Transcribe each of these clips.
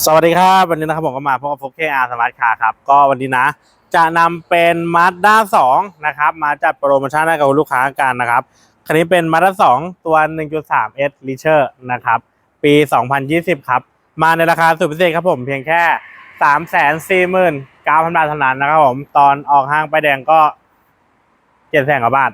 สวัสดีครับวันนี้นะครับผมก็มาพบกับโฟกเคอาร์สมาร์ทคาร์ครับก็วันนี้นะ จะนำเป็นมาสด้า2นะครับมาจัดโปรโมชั่นให้กับลูกค้ากันนะครับคันนี้เป็นมาสด้า2ตัว 1.3 S l i t e r นะครับปี 2020 ครับ มาในราคาสุดพิเศษครับผมเพียงแค่ 349,000บาทเท่านั้นนะครับผมตอนออกห้างไปแดงก็7แสนกว่าบาท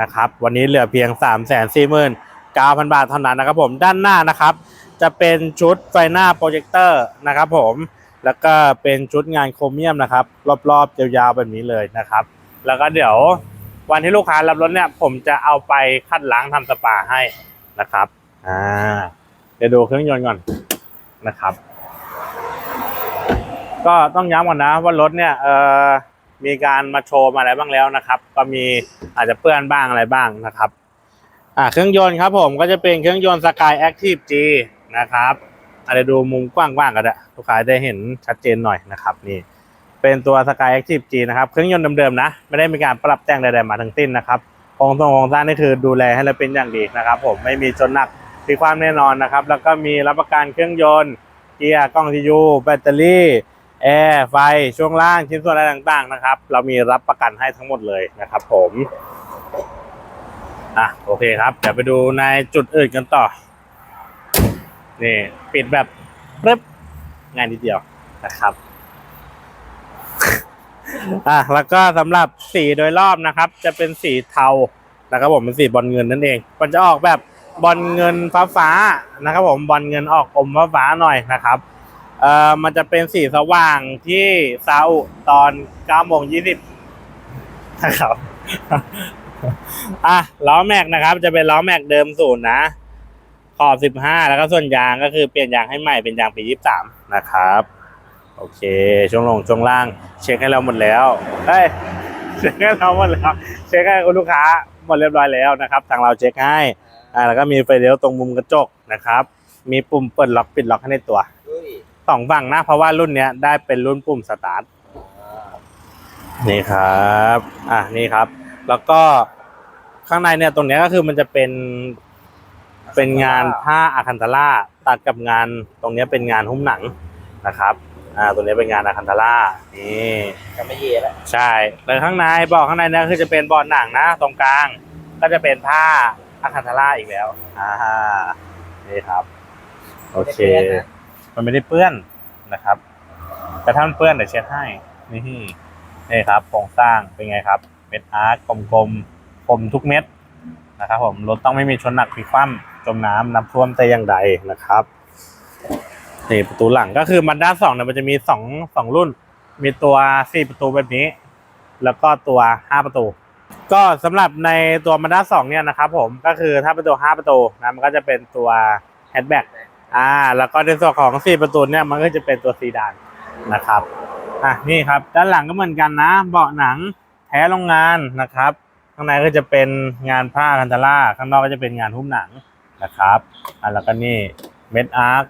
นะครับวันนี้เหลือเพียง 349,000 บาทเท่านั้นนะครับผมด้านหน้านะครับ จะเป็นชุดไฟหน้าโปรเจคเตอร์นะครับผมแล้วก็เป็นชุดงานโครเมียมนะครับ รอบๆยาวๆแบบนี้เลยนะครับ แล้วก็เดี๋ยววันที่ลูกค้ารับรถเนี่ยผมจะเอาไปคัดล้างทำสปาให้นะครับอ่าเดี๋ยวดูเครื่องยนต์ก่อนนะครับ ก็ต้องย้ำก่อนนะว่ารถเนี่ยเอ่อมีการมาโชว์มาอะไรบ้างแล้วนะครับ ก็มีอาจจะเปื้อนบ้างอะไรบ้างนะครับอ่าเครื่องยนต์ครับผมก็จะเป็นเครื่องยนต์ Sky Active G นะครับอาจจะเดี๋ยวดูมุมกว้างๆกันอะลูกค้าได้เห็นชัดเจนหน่อยนะครับนี่เป็นตัว Sky Active G นะครับเครื่องยนต์เดิมๆนะ ไม่ได้มีการปรับแต่งใดๆมาทั้งสิ้นนะครับโครงสร้างโครงสร้างนี่คือดูแลให้เราเป็นอย่างดีนะครับผมไม่มีจนหนักมีความแน่นอนนะครับ แล้วก็มีรับประกันเครื่องยนต์เกียร์กล้องทียูแบตเตอรี่แอร์ไฟช่วงล่างชิ้นส่วนอะไรต่างๆนะครับ เรามีรับประกันให้ทั้งหมดเลยนะครับ ผมอะโอเคครับเดี๋ยวไปดูในจุดอื่นกันต่อ นี่ปิดแบบปึ๊บง่ายนิดเดียวนะครับอะแล้วก็สำหรับสีโดยรอบนะครับ จะเป็นสีเทานะครับผมเป็นสีบอลเงินนั่นเอง มันจะออกแบบบอลเงินฟ้าฟ้าๆนะครับ ผมบอลเงินออกอมฟ้าฟ้าๆหน่อยนะครับเอ่อมันจะเป็นสีสว่างที่ซาอุตอน9โมง20นะครับอะล้อแม็กนะครับ จะเป็นล้อแม็กเดิมศูนย์นะ ขอบสิบห้าแล้วก็ส่วนยางก็คือเปลี่ยนยางให้ใหม่เป็นยางปียี่สามนะครับ โอเค ช่วงลงช่วงล่าง เช็คให้เราหมดแล้วเฮ้ยเช็คให้เราหมดแล้วเช็คให้คุณลูกค้าหมดเรียบร้อยแล้วนะครับ ทางเราเช็คให้อ่าแล้วก็มีไฟเลี้ยวตรงมุมกระจกนะครับ มีปุ่มเปิดล็อกปิดล็อกให้ในตัวด้วยสองฝั่งนะเพราะว่ารุ่นเนี้ยได้เป็นรุ่นปุ่มสตาร์ทนี่ครับ อะนี่ครับ แล้วก็ข้างในเนี่ยตรงเนี้ยก็คือมันจะเป็น เป็นงานผ้าอาคันตาล่าตัดกับงานตรงเนี้ยเป็นงานหุ้มหนังนะครับอ่าตัวเนี้ยเป็นงานอาคันตาล่านี่ก็ไม่เย่แล้วใช่แล้วข้างในเบอกข้างในเนี่ยคือจะเป็นบอลหนังนะ ตรงกลาง ก็จะเป็นผ้าอาคันตาล่าอีกแล้วอ่านี่ครับ โอเค มันไม่ได้เปื้อนนะครับ แต่ถ้ามันเปื้อนเดี๋ยวเช็ดให้นี่นี่ครับโครงสร้างเป็นไงครับ เม็ดอาร์ตกลมๆคมทุกเม็ด นะครับผมรถต้องไม่มีชนหนักพลิกคว่ำจมน้ำน้ำท่วมแต่อย่างใดนะครับนี่ประตูหลังก็คือมันด้านสองเนี่ยมันจะมีสองสองรุ่น มีตัวสี่ประตูแบบนี้ แล้วก็ตัวห้าประตู ก็สำหรับในตัวมาด้าสองเนี่ยนะครับผมก็คือถ้าเป็นตัวห้าประตูนะมันก็จะเป็นตัวแฮชแบ็กอ่า แล้วก็ในส่วนของสี่ประตูเนี่ยมันก็จะเป็นตัวซีดานนะครับอะนี่ครับ ด้านหลังก็เหมือนกันนะ เบาะหนังแท้โรงงานนะครับ ข้างในก็จะเป็นงานผ้าคันตาล่าข้างนอกก็จะเป็นงานหุ้มหนังนะครับอะแล้วก็นี่เม็ดอาร์ค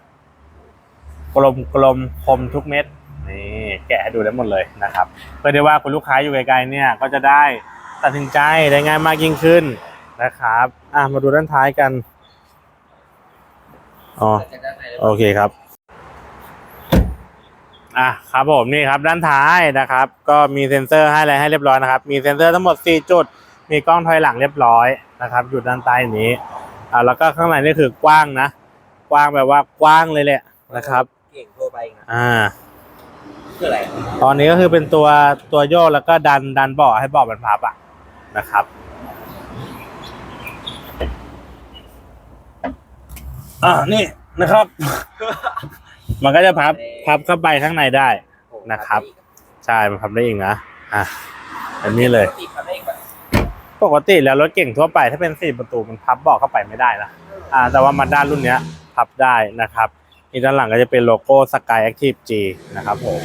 กลมกลมคมทุกเม็ดนี่แกะให้ดูได้หมดเลยนะครับเพื่อได้ว่าคุณลูกค้าอยู่ไกลๆเนี่ยก็จะได้ตัดสินใจได้ง่ายมากยิ่งขึ้นนะครับอะมาดูด้านท้ายกันอ๋อโอเคครับอะครับผมนี่ครับด้านท้ายนะครับ ก็มีเซ็นเซอร์ให้อะไรให้เรียบร้อยนะครับ มีเซ็นเซอร์ทั้งหมด 4 จุด มีกล้องถอยหลังเรียบร้อยนะครับ อยู่ด้านใต้นี้อ่าแล้วก็ข้างในนี่คือกว้างนะ กว้างแบบว่ากว้างเลยแหละนะครับ เก่งทั่วไปนะอ่า คืออะไรตอนนี้ก็คือเป็นตัวตัวโยกแล้วก็ดันดันเบาะให้เบาะมันพับอะนะครับ อ่านี่นะครับ มันก็จะพับพับเข้าไปข้างในได้ นะครับ ใช่มันพับได้เองนะอะอันนี้เลย ติด ปกติแล้วรถเก่งทั่วไปถ้าเป็นสี่ประตูมันพับเบาะเข้าไปไม่ได้นะอ่าแต่ว่ามาด้านรุ่นเนี้ยพับได้นะครับอีกด้านหลังก็จะเป็นโลโก้ Sky Active G นะครับผม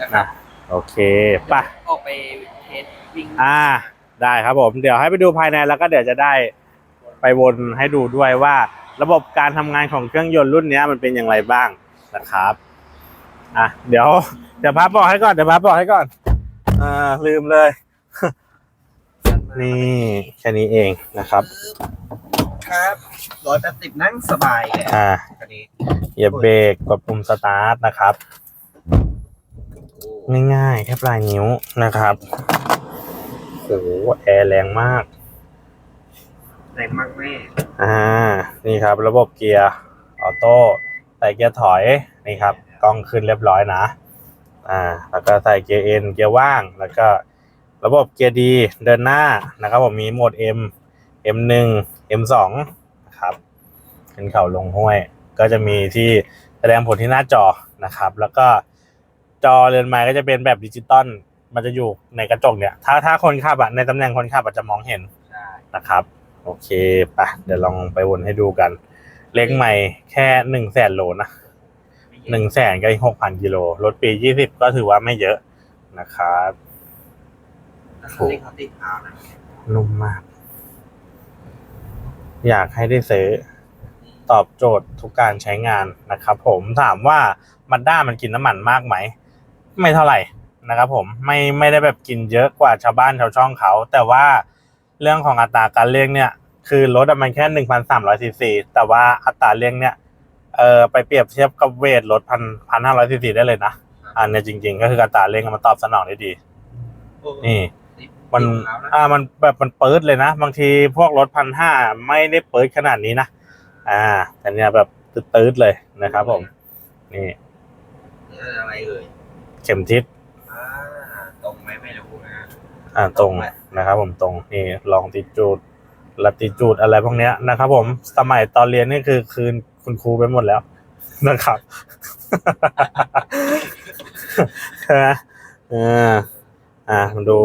นะครับโอเคไป่ะออกไปเทสวิ่งอ่าได้ครับผม เดี๋ยวให้ไปดูภายในแล้วก็เดี๋ยวจะได้ไปวนให้ดูด้วยว่า ระบบการทำงานของเครื่องยนต์รุ่นเนี้ยมันเป็นอย่างไรบ้างนะครับอะเดี๋ยวเดี๋ยวพับบอกให้ก่อนเดี๋ยวพับบอกให้ก่อนอ่าลืมเลย นี่แค่นี้เองนะครับ ครับร้อยแปดสิบนั่งสบายเลยอ่าอันนี้เหยียบเบรกกดปุ่มสตาร์ทนะครับ ง่ายๆ แค่ปลายนิ้วนะครับโอ้โหแอร์แรงมากแรงมากแม่อ่า นี่ครับ ระบบเกียร์ออโต้ใส่เกียร์ถอยนี่ครับกล้องขึ้นเรียบร้อยนะ อ่า แล้วก็ใส่เกียร์เอ็นเกียร์ว่างแล้วก็ ระบบเกียร์ดีเดินหน้านะครับผมมีโหมด M M1 M2 นะครับขึ้นเขาลงห้วย ก็จะมีที่แสดงผลที่หน้าจอนะครับ แล้วก็จอเรือนไม้ก็จะเป็นแบบดิจิตอลมันจะอยู่ในกระจกเนี่ย ถ้าถ้าคนขับอะในตำแหน่งคนขับอาจจะมองเห็นใช่นะครับ โอเคปะเดี๋ยวลองไปวนให้ดูกัน เล็กใหม่แค่หนึ่งแสนโลนะหนึ่งแสนก็หกพันกิโล รถปียี่สิบก็ถือว่าไม่เยอะนะครับ ถูกเขาติดเท้านะนุ่มมาก อยากให้ได้ซื้อ ตอบโจทย์ทุกการใช้งานนะครับผมถามว่ามันด้ามันกินน้ำมันมากไหม ไม่เท่าไหร่นะครับผมไม่ไม่ได้แบบกินเยอะกว่าชาวบ้านชาวช่องเขา แต่ว่าเรื่องของอัตราการเร่งเนี่ย คือรถอะมันแค่หนึ่งพันสามร้อยซีซีแต่ว่าอัตราเร่งเนี่ยเออไปเปรียบเทียบกับเวทรถพันพันห้าร้อยซีซีได้เลยนะอันเนี้ยจริง ๆ ก็คืออัตราเร่งมันตอบสนองได้ดีนี่ มันอ่ามันแบบมันเปิดเลยนะ บางทีพวกรถพันห้าไม่ได้เปิดขนาดนี้นะอ่า แต่เนี้ยแบบตืดๆเลยนะครับ ผม นี่อะไรเอ่ยเข็มทิศอ่าตรงไหมไม่รู้นะอ่าตรงนะครับ ผมตรงนี่ลองติจูดลัติจูดอะไรพวกเนี้ยนะครับผมสมัยตอนเรียนนี่คือคืนคุณครูไปหมดแล้วนะครับใช่ไหมเอออ่าดู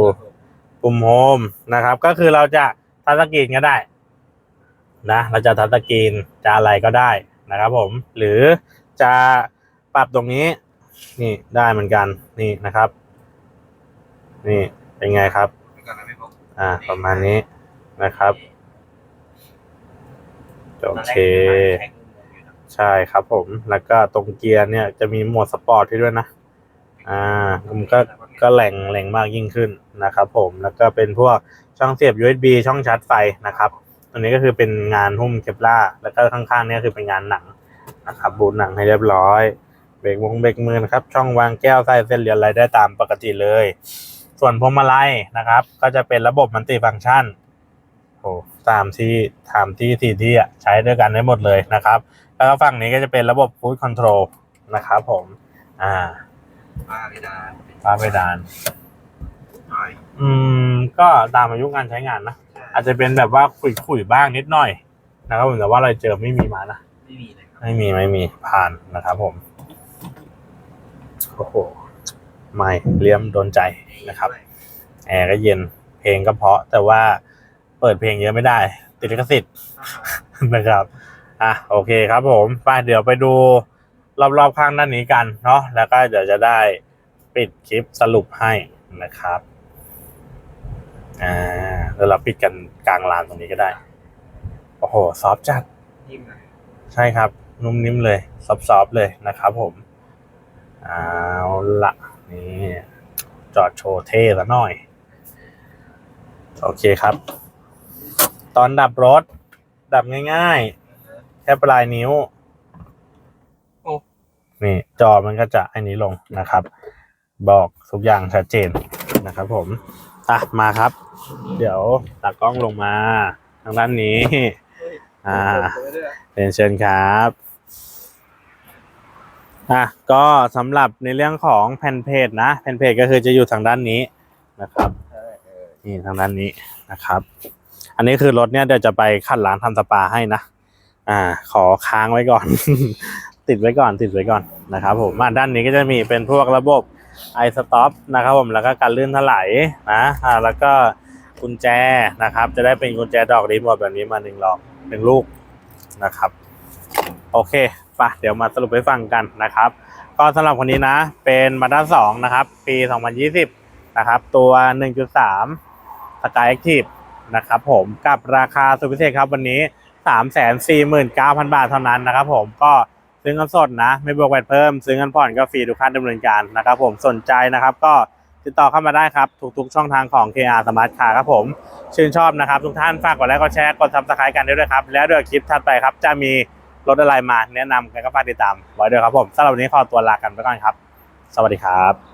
ปุ่มโฮมนะครับ ก็คือเราจะทัชสกรีนก็ได้นะเราจะทัชสกรีนจะอะไรก็ได้นะครับผมหรือจะปรับตรงนี้นี่ได้เหมือนกันนี่นะครับ นี่เป็นไงครับอ่าประมาณนี้นะครับโอเคใช่ครับผมแล้วก็ตรงเกียร์เนี่ยจะมีโหมดสปอร์ตให้ด้วยนะ อ่ามันก็ ก็แหล่งแหล่งมากยิ่งขึ้นนะครับ ผมแล้วก็เป็นพวกช่องเสียบ USB ช่องชาร์จไฟนะครับอันนี้ก็คือเป็นงานหุ้มเคปล่าแล้วก็ข้างๆนี่คือเป็นงานหนังนะครับบูทหนังให้เรียบร้อยเบรกวงเบรกมือนะครับ ช่องวางแก้วใส่เส้นเรียนอะไรได้ตามปกติเลย ส่วนพวงมาลัยนะครับ ก็จะเป็นระบบมันติฟังก์ชันโอ้ตามที่ตามที่สี่ที่ใช้ด้วยกันได้หมดเลยนะครับ แล้วก็ฝั่งนี้ก็จะเป็นระบบ Cruise Control นะครับผม อ่าปาไม่ได้ ฟ้าเพดานหน่อยอืม ก็ตามอายุการใช้งานนะ อาจจะเป็นแบบว่าขุยๆบ้างนิดหน่อย นะครับผมแต่ว่าเราเจอไม่มีมานะ ไม่มีเลยครับไม่มีไม่มีผ่านนะครับผม โอ้โห ไม่เลี่ยมโดนใจนะครับ แอร์ก็เย็น เพลงก็เพราะ แต่ว่าเปิดเพลงเยอะไม่ได้ ติดลิขสิทธิ์นะครับ อะโอเคครับผม ไปเดี๋ยวไปดูรอบๆข้างด้านนี้กันเนาะ แล้วก็เดี๋ยวจะได้ ปิดคลิปสรุปให้นะครับ อ่าแล้วเราปิดกันกลางลานตรงนี้ก็ได้ โอ้โห ซอฟต์จัด นิ่มนะใช่ครับ นุ่มนิ่มเลย ซอฟๆเลยนะครับผมเอาละนี่ จอดโชว์เท่ซะหน่อย โอเคครับ ตอนดับรถ ดับง่ายๆ แค่ปลายนิ้วนี่ จอมันก็จะอันนี้ลงนะครับ บอกทุกอย่างชัดเจนนะครับผมอะมาครับ เดี๋ยวตากล้องลงมาทางด้านนี้ อ่าเรียนเชิญครับอะก็สำหรับในเรื่องของแผ่นเพจนะแผ่นเพจก็คือจะอยู่ทางด้านนี้นะครับนี่ทางด้านนี้นะครับ อันนี้คือรถเนี่ยเดี๋ยวจะไปขัดล้างทำสปาให้นะอ่า ขอค้างไว้ก่อน ติดไว้ก่อนติดไว้ก่อนนะครับผมอ่าด้านนี้ก็จะมีเป็นพวกระบบ i stop นะครับผมแล้วก็การลื่นถลายนะแล้วก็กุญแจนะครับ จะได้เป็นกุญแจดอกรีโมทแบบนี้มาหนึ่งดอกหนึ่งลูกนะครับ โอเคปะเดี๋ยวมาสรุปให้ฟังกันนะครับ ก็สำหรับคนนี้นะ เป็นมาด้าสองนะครับ ปี 2020 นะครับ ตัว 1.3สกายแอคทีฟนะครับผมกับราคาสุดพิเศษครับวันนี้ 349,000 บาทเท่านั้นนะครับผมก็ ซื้อเงินสดนะ ไม่บวกแวดเพิ่ม ซื้อเงินผ่อนก็ฟรีทุกขั้นดำเนินการนะครับผมสนใจนะครับก็ติดต่อเข้ามาได้ครับ ทุกๆ ช่องทางของ KR Smart Car ครับผม ชื่นชอบนะครับ ทุกท่านฝากกดไลค์กดแชร์กดซับสไครต์กันด้วยครับ แล้วเดี๋ยวคลิปถัดไปครับ จะมีรถอะไรมาแนะนำกันก็ฝากติดตามไว้ด้วยครับผมสำหรับวันนี้ขอตัวลากันไปก่อนครับ สวัสดีครับ